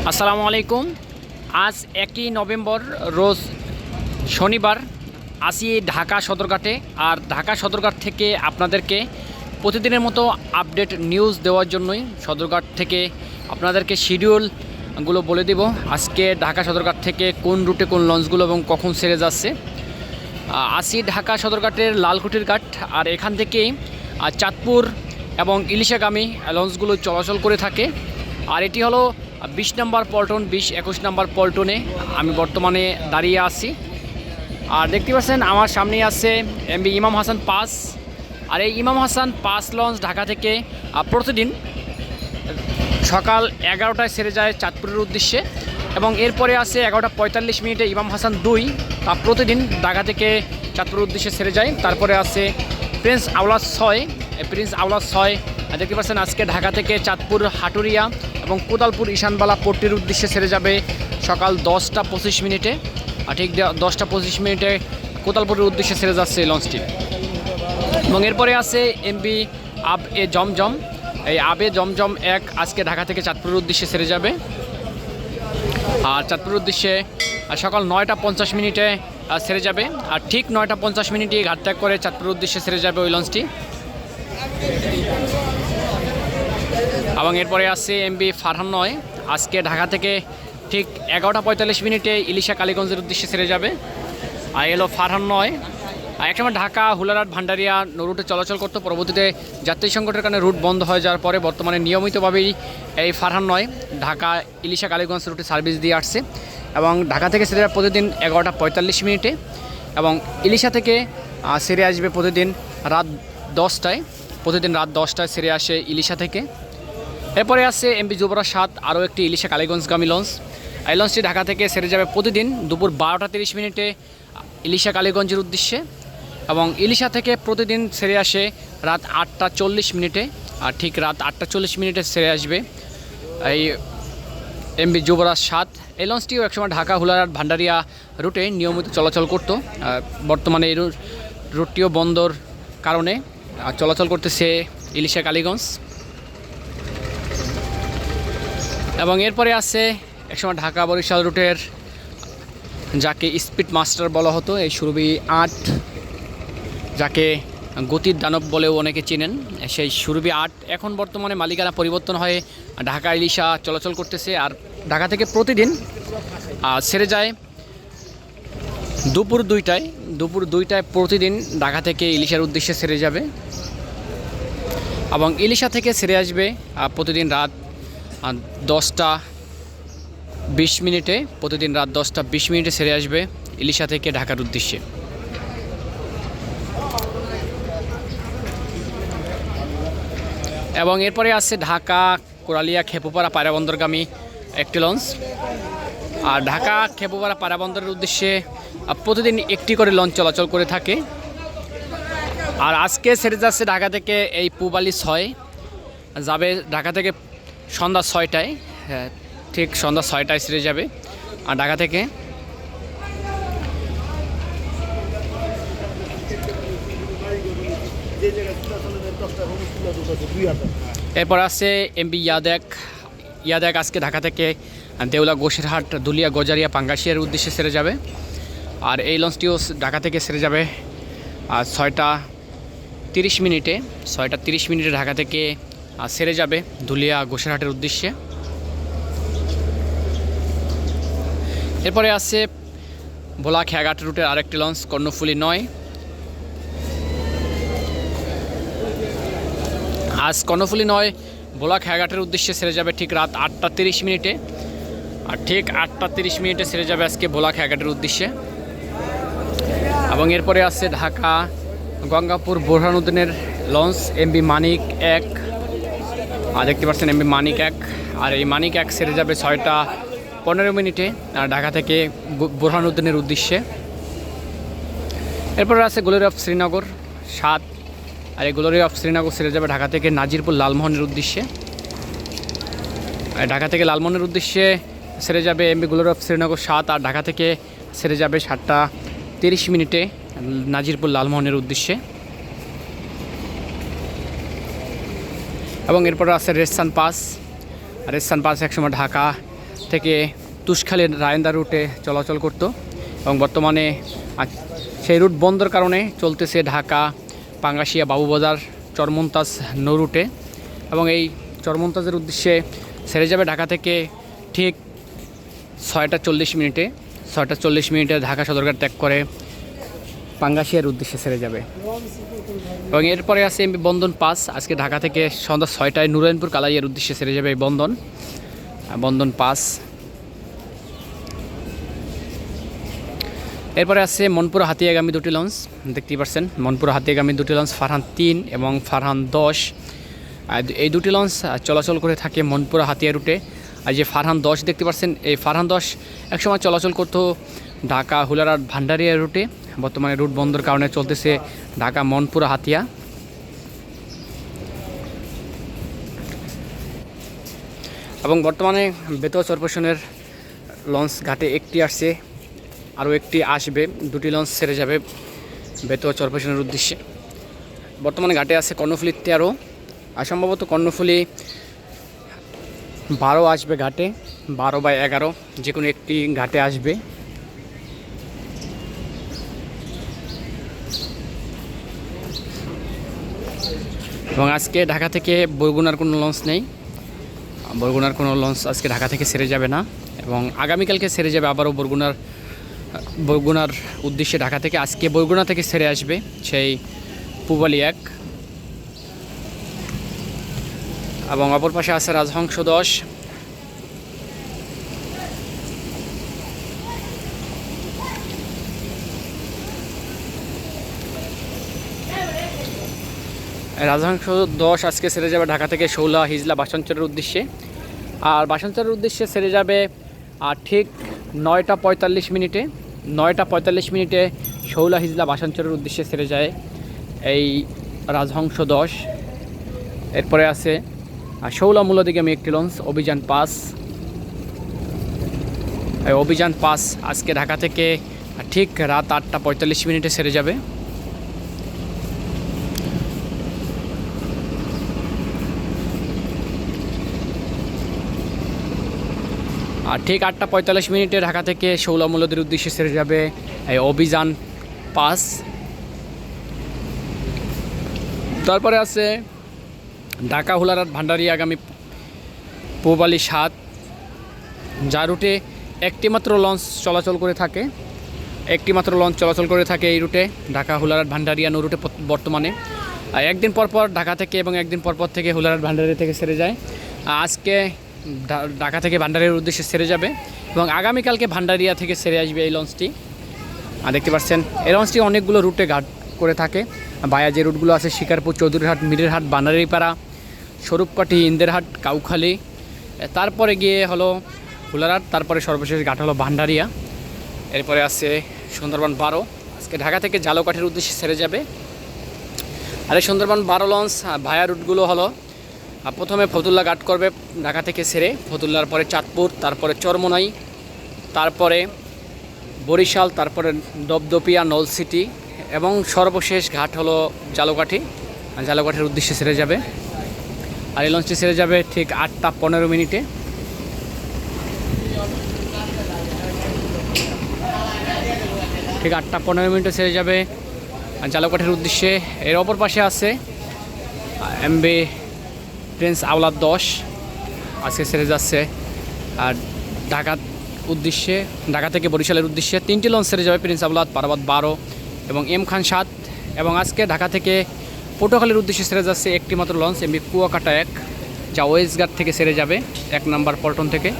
আসসালামু আলাইকুম। আজ একই নভেম্বর, রোজ শনিবার, আসি ঢাকা সদরঘাটে। আর ঢাকা সদরঘাট থেকে আপনাদেরকে প্রতিদিনের মতো আপডেট নিউজ দেওয়ার জন্যই সদরঘাট থেকে আপনাদেরকে শিডিউলগুলো বলে দেব, আজকে ঢাকা সদরঘাট থেকে কোন রুটে কোন লঞ্চগুলো এবং কখন সেরে যাচ্ছে। আসি ঢাকা সদরঘাটের লালকুটির ঘাট, আর এখান থেকেই চাঁদপুর এবং ইলিশাগামী লঞ্চগুলো চলাচল করে থাকে। আর এটি হলো বিশ নম্বর পল্টন, বিশ একুশ নম্বর পল্টনে আমি বর্তমানে দাঁড়িয়ে আছি। আর দেখতে পাচ্ছেন, আমার সামনে আছে এমবি ইমাম হাসান পাস। আর এই ইমাম হাসান পাস লঞ্চ ঢাকা থেকে প্রতিদিন সকাল এগারোটায় সেরে যায় চাঁদপুরের উদ্দেশ্যে এবং এরপরে আছে এগারোটা পঁয়তাল্লিশ মিনিটে ইমাম হাসান দুই। তা প্রতিদিন ঢাকা থেকে চাঁদপুরের উদ্দেশ্যে সেরে যায়। তারপরে আছে প্রিন্স আওলাদ ছয়। প্রিন্স আওলাদ ছয় দেখতে পাচ্ছেন আজকে ঢাকা থেকে চাঁদপুর হাটুরিয়া এবং কোদালপুর ঈশানবালা পোর্টের উদ্দেশ্যে সেরে যাবে সকাল দশটা পঁচিশ মিনিটে। আর ঠিক দশটা পঁচিশ মিনিটে কোদালপুরের উদ্দেশ্যে সেরে যাচ্ছে এই লঞ্চটি এবং এরপরে আছে এমবি আব এ জমজম। এই আবে জমজম এক আজকে ঢাকা থেকে চাঁদপুরের উদ্দেশ্যে সেরে যাবে। আর চাঁদপুরের উদ্দেশ্যে সকাল নয়টা পঞ্চাশ মিনিটে সেরে যাবে। আর ঠিক নয়টা পঞ্চাশ মিনিটে ঘাট ত্যাগ করে চাঁদপুরের উদ্দেশ্যে সেরে যাবে ওই লঞ্চটি। এবং এরপরে আছে এমবি ফারহান নয়। আজকে ঢাকা থেকে ঠিক এগারোটা পঁয়তাল্লিশ মিনিটে ইলিশা কালীগঞ্জের উদ্দেশ্যে সেরে যাবে। আর এলো ফারহান নয়। আর একসময় ঢাকা, হুলারাট, ভান্ডারিয়া রুটে চলাচল করতো। পরবর্তীতে যাত্রী সংকটের কারণে রুট বন্ধ হয়ে যাওয়ার পরে বর্তমানে নিয়মিতভাবেই এই ফারহান নয় ঢাকা, ইলিশা কালীগঞ্জ রুটে সার্ভিস দিয়ে আসছে। এবং ঢাকা থেকে সেরে যাবে প্রতিদিন এগারোটা পঁয়তাল্লিশ মিনিটে। এবং ইলিশা থেকে সেরে আসবে প্রতিদিন রাত দশটায়। প্রতিদিন রাত দশটায় সেরে আসে ইলিশা থেকে। এরপরে আছে এমপি যুবরাজ সাত, আরও একটি ইলিশা কালীগঞ্জগামী লঞ্চ। এই লঞ্চটি ঢাকা থেকে সেরে যাবে প্রতিদিন দুপুর বারোটা তিরিশ মিনিটে ইলিশা কালীগঞ্জের উদ্দেশ্যে এবং ইলিশা থেকে প্রতিদিন সেরে আসে রাত আটটা চল্লিশ মিনিটে, আর ঠিক রাত আটটা চল্লিশ মিনিটে সেরে আসবে এই এমবি যুবরাজ সাত। এই লঞ্চটিও একসময় ঢাকা হুলারহাট ভান্ডারিয়া রুটে নিয়মিত চলাচল করত বর্তমানে এই রুটটিও বন্দর কারণে চলাচল করতেছে ইলিশা কালীগঞ্জ। এবং এরপরে আছে একসময় ঢাকা বরিশাল রুটের যাকে স্পিড মাস্টার বলা হতো, এই সুরভি আট, যাকে গতির দানব বলেও অনেকে চেনেন। সেই সুরভি আট এখন বর্তমানে মালিকানা পরিবর্তন হয়ে ঢাকা ইলিশা চলাচল করতেছে আর ঢাকা থেকে প্রতিদিন ছেড়ে যায় দুপুর দুইটায়। দুপুর দুইটায় প্রতিদিন ঢাকা থেকে ইলিশার উদ্দেশ্যে ছেড়ে যাবে এবং ইলিশা থেকে ছেড়ে আসবে প্রতিদিন রাত দশটা বিশ মিনিটে, প্রতিদিন রাত দশটা বিশ মিনিটে সেরে আসবে ইলিশা থেকে ঢাকার উদ্দেশ্যে। এবং এরপরে আছে ঢাকা, কোরালিয়া, খেপুপাড়া, পায়রাবন্দরগামী একটি লঞ্চ। আর ঢাকা, খেপুপাড়া, পায়রাবন্দরের উদ্দেশ্যে প্রতিদিন একটি করে লঞ্চ চলাচল করে থাকে। আর আজকে সেরে যাচ্ছে ঢাকা থেকে এই পুবালি ছয়। যাবে ঢাকা থেকে সন্ধ্যা ছয়টায় হ্যাঁ, ঠিক সন্ধ্যা ছয়টায় ছেড়ে যাবে। আর ঢাকা থেকে এরপর আছে এমবি ইয়াদেক। ইয়াদেক আজকে ঢাকা থেকে দেউলা গোসেরহাট দুলিয়া গজারিয়া পাঙ্গাসিয়ার উদ্দেশ্যে সেরে যাবে। আর এই লঞ্চটিও ঢাকা থেকে সেরে যাবে আর ছয়টা তিরিশ মিনিটে ছয়টা তিরিশ মিনিটে ঢাকা থেকে সেরে যাবে দুলিয়া গোসেরহাটের উদ্দেশ্যে। এরপরে আছে ভোলা খেয়াঘাট রুটের আরেকটি লঞ্চ, কর্ণফুলি নয়। আজ কর্ণফুলি নয় ভোলা খেয়াঘাটের উদ্দেশ্যে সেরে যাবে ঠিক রাত আটটা তিরিশ মিনিটে। আর ঠিক আটটা তিরিশ মিনিটে সেরে যাবে আজকে ভোলা খেয়াঘাটের উদ্দেশ্যে। এবং এরপরে আছে ঢাকা গঙ্গাপুর বোরহানুদ্দিনের লঞ্চ এমবি মানিক এক। আর দেখতে পাচ্ছেন এমবি মানিক এক। আর এই মানিক এক সেরে যাবে ছয়টা পনেরো মিনিটে আর ঢাকা থেকে বোরহানুদ্দিনের উদ্দেশ্যে। এরপর আছে গ্লোরি অফ শ্রীনগর সাত। আর এই গ্লোরি অফ শ্রীনগর সেরে যাবে ঢাকা থেকে নাজিরপুর লালমোহনের উদ্দেশ্যে। আর ঢাকা থেকে লালমোহনের উদ্দেশ্যে সেরে যাবে এমবি গ্লোরি অফ শ্রীনগর সাত, আর ঢাকা থেকে সেরে যাবে সাতটা তিরিশ মিনিটে নাজিরপুর লালমোহনের উদ্দেশ্যে। এবং এরপর আছে রেস্তান পাস। রেস্তান পাস একসময় ঢাকা থেকে তুষখালীর রায়ন্দা রুটে চলাচল করত এবং বর্তমানে সেই রুট বন্ধর কারণে চলতেছে ঢাকা পাঙ্গাশিয়া বাবুবাজার, চরমন্তাজ নো রুটে এবং এই চরমন্তাজের উদ্দেশ্যে সেরে যাবে ঢাকা থেকে ঠিক ছয়টা চল্লিশ মিনিটে। ছয়টা চল্লিশ মিনিটে ঢাকা সদরঘাট ত্যাগ করে পাঙ্গাশিয়ার উদ্দেশ্যে ছেড়ে যাবে। এবং এরপরে আছে এমবি বন্ধন পাস। আজকে ঢাকা থেকে সন্ধ্যা ছয়টায় নুরায়নপুর কালাইয়ের উদ্দেশ্যে ছেড়ে যাবে এই বন্ধন বন্ধন পাস। এরপরে আছে মনপুরা হাতিয়াগামী দুটি লঞ্চ। দেখতেই পাচ্ছেন, মনপুরা হাতিয়াগামী দুটি লঞ্চ, ফারহান তিন এবং ফারহান দশ। এই দুটি লঞ্চ চলাচল করে থাকে মনপুরা হাতিয়া রুটে। আর যে ফারহান দশ, দেখতে পাচ্ছেন, এই ফারহান দশ একসময় চলাচল করতো ঢাকা হুলারাট ভান্ডারিয়া রুটে। বর্তমানে রুট বন্ধর কারণে চলতেছে ঢাকা মনপুরা হাতিয়া। এবং বর্তমানে বেতুয়া কর্পোরেশনের লঞ্চ ঘাটে একটি আসছে, আরও একটি আসবে, দুটি লঞ্চ সেরে যাবে বেতুয়া কর্পোরেশনের উদ্দেশ্যে। বর্তমানে ঘাটে আছে কর্ণফুলি তেরো, আর সম্ভবত কর্ণফুলি বারো আসবে ঘাটে, বারো বা এগারো যে কোনো একটি ঘাটে আসবে। এবং আজকে ঢাকা থেকে বরগুনার কোনো লঞ্চ নেই। বরগুনার কোনো লঞ্চ আজকে ঢাকা থেকে সেরে যাবে না এবং আগামীকালকে সেরে যাবে আবারও বরগুনার বরগুনার উদ্দেশ্যে ঢাকা থেকে। আজকে বরগুনা থেকে সেরে আসবে সেই পুবালি এক এবং অপর পাশে আছে রাজহংস দশ। রাজহংস দশ আজকে সেরে যাবে ঢাকা থেকে শৌলা, হিজলা বাসঞ্চরের উদ্দেশ্যে। আর বাসঞ্চরের উদ্দেশ্যে সেরে যাবে আর ঠিক নয়টা পঁয়তাল্লিশ মিনিটে, নয়টা পঁয়তাল্লিশ মিনিটে শৌলা, হিজলা বাসঞ্চরের উদ্দেশ্যে সেরে যায় এই রাজহংস দশ। এরপরে আছে আর শৌলা মূলদিগামী একটি লঞ্চ, অভিযান পাস। অভিযান পাস আজকে ঢাকা থেকে ঠিক রাত আটটা পঁয়তাল্লিশ মিনিটে সেরে যাবে। আর ঠিক আটটা পঁয়তাল্লিশ মিনিটে ঢাকা থেকে শৌলা মূলদের উদ্দেশ্যে সেরে যাবে এই অভিযান পাস। তারপরে আছে ঢাকা হুলারাট ভান্ডারি আগামী পূবালি সাত যা রুটে একটি মাত্র লঞ্চ চলাচল করে থাকে। একটি মাত্র লঞ্চ চলাচল করে থাকে এই রুটে, ঢাকা হুলারাট ভান্ডারিয়া নৌ রুটে বর্তমানে। একদিন পর পর ঢাকা থেকে এবং একদিন পর পর থেকে হুলারাট ভান্ডারি থেকে সেরে যায়। আজকে ঢাকা থেকে ভান্ডারিয়ার উদ্দেশ্যে সেরে যাবে এবং আগামীকালকে ভান্ডারিয়া থেকে সেরে আসবে এই লঞ্চটি। আর দেখতে পাচ্ছেন, এই লঞ্চটি অনেকগুলো রুটে ঘাট করে থাকে। বায়া যে রুটগুলো আছে, শিকারপুর চৌধুরীহাট, মিরেরহাট বানারীপাড়া স্বরূপকাঠি, ইন্দেরহাট, কাউখালি তারপরে গিয়ে হলো হুলারহাট, তারপরে সর্বশেষ ঘাট হলো ভান্ডারিয়া। এরপরে আছে সুন্দরবন বারো। আজকে ঢাকা থেকে জালকাঠির উদ্দেশ্যে সেরে যাবে। আর এই সুন্দরবন বারো লঞ্চ ভায়া রুটগুলো হলো প্রথমে ফতুল্লা ঘাট করবে ঢাকা থেকে সেরে ফতুল্লার পরে চাঁদপুর, তারপরে চরমোনাই, তারপরে বরিশাল, তারপরে দপদপিয়া নলসিটি এবং সর্বশেষ ঘাট হলো জালকাঠি। জালকাঠির উদ্দেশ্যে সেরে যাবে। আর এই লঞ্চটি সেরে যাবে ঠিক আটটা পনেরো মিনিটে। ঠিক আটটা পনেরো মিনিটে সেরে যাবে। জালকাঠির উদ্দেশ্যে এর অপর পাশে আছে এমবি প্রিন্স আওলাদ দশ, আজকে ছেড়ে যাচ্ছে। আর ঢাকা উদ্দেশ্যে, ঢাকা থেকে বরিশালের উদ্দেশ্যে তিনটি লঞ্চ ছেড়ে যাবে প্রিন্স আওলাদ পারাবাদ বারো এবং এম খান সাত। এবং আজকে ঢাকা থেকে পটুয়াখালীর উদ্দেশ্যে ছেড়ে যাচ্ছে একটি মাত্র লঞ্চ এমবি কুয়াকাটা এক, যা ওয়েস্টঘাট থেকে ছেড়ে যাবে, এক নাম্বার পল্টন থেকে।